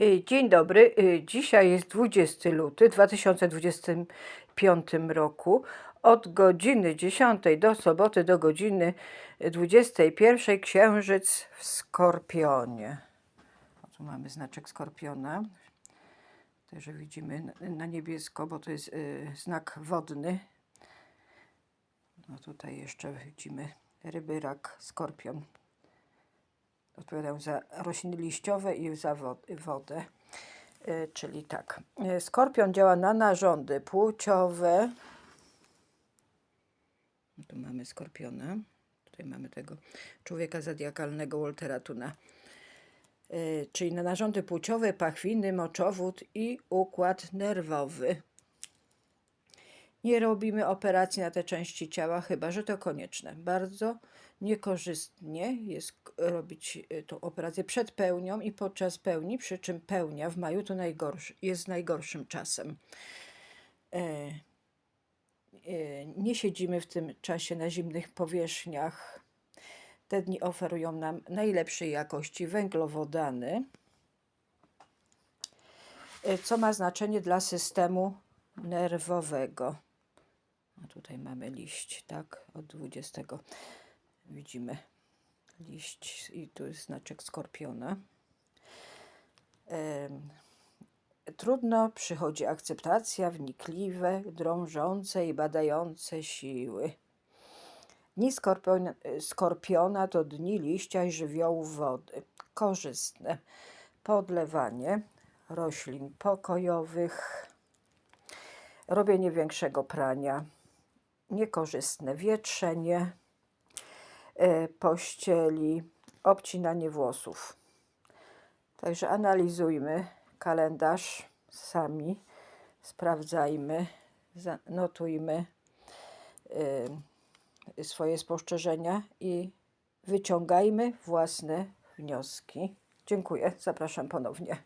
Y, Dzień dobry. Y, Dzisiaj jest 20 luty 2025 roku. Od godziny 10 do soboty do godziny 21 księżyc w Skorpionie. O, tu mamy znaczek Skorpiona. Także widzimy na- na niebiesko, bo to jest y, znak wodny. No tutaj jeszcze widzimy ryby, rak, skorpion odpowiadają za rośliny liściowe i za wo- wodę. E, Czyli tak, e, skorpion działa na narządy płciowe. Tu mamy skorpiona. Tutaj mamy tego człowieka zodiakalnego Waltera Tuna. E, Czyli na narządy płciowe, pachwiny, moczowód i układ nerwowy. Nie robimy operacji na te części ciała, chyba że to konieczne. Bardzo niekorzystnie jest k- robić y, tą operację przed pełnią i podczas pełni, przy czym pełnia w maju to najgorszy, jest najgorszym czasem. E, e, nie siedzimy w tym czasie na zimnych powierzchniach. Te dni oferują nam najlepszej jakości węglowodany, e, co ma znaczenie dla systemu nerwowego. A tutaj mamy liść, tak? Od 20 widzimy liść i tu jest znaczek skorpiona. Trudno przychodzi akceptacja, wnikliwe, drążące i badające siły. Dni skorpion, skorpiona to dni liścia i żywiołów wody. Korzystne podlewanie roślin pokojowych, robienie większego prania, niekorzystne wietrzenie e, pościeli, obcinanie włosów. Także analizujmy kalendarz sami, sprawdzajmy, za- notujmy y, swoje spostrzeżenia i wyciągajmy własne wnioski. Dziękuję, zapraszam ponownie.